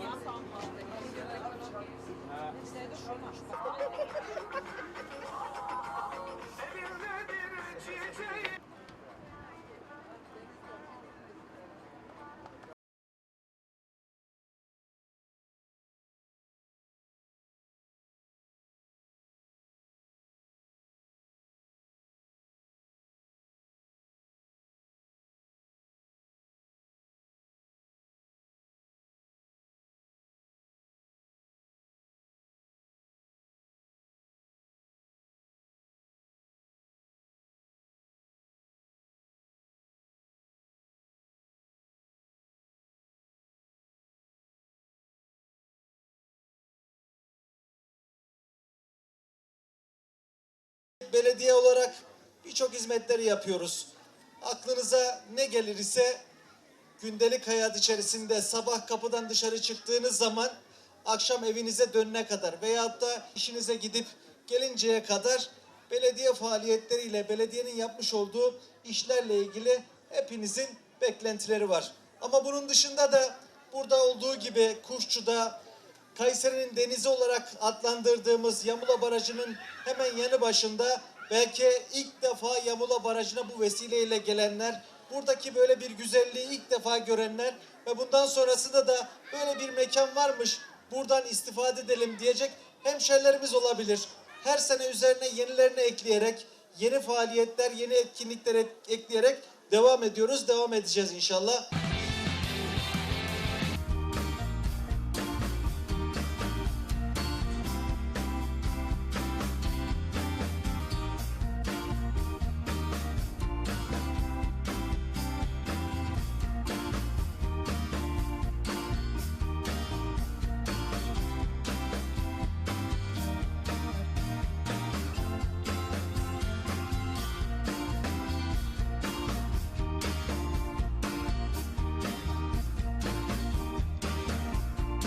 Tamam. Belediye olarak birçok hizmetleri yapıyoruz. Aklınıza ne gelir ise gündelik hayat içerisinde sabah kapıdan dışarı çıktığınız zaman akşam evinize dönene kadar veyahut da işinize gidip gelinceye kadar belediye faaliyetleriyle belediyenin yapmış olduğu işlerle ilgili hepinizin beklentileri var. Ama bunun dışında da burada olduğu gibi Kuşçu'da Kayseri'nin denizi olarak adlandırdığımız Yamula Barajı'nın hemen yanı başında belki ilk defa Yamula Barajı'na bu vesileyle gelenler, buradaki böyle bir güzelliği ilk defa görenler ve bundan sonrasında da böyle bir mekan varmış, buradan istifade edelim diyecek hemşerilerimiz olabilir. Her sene üzerine yenilerini ekleyerek, yeni faaliyetler, yeni etkinlikler ek- ekleyerek devam ediyoruz, devam edeceğiz inşallah.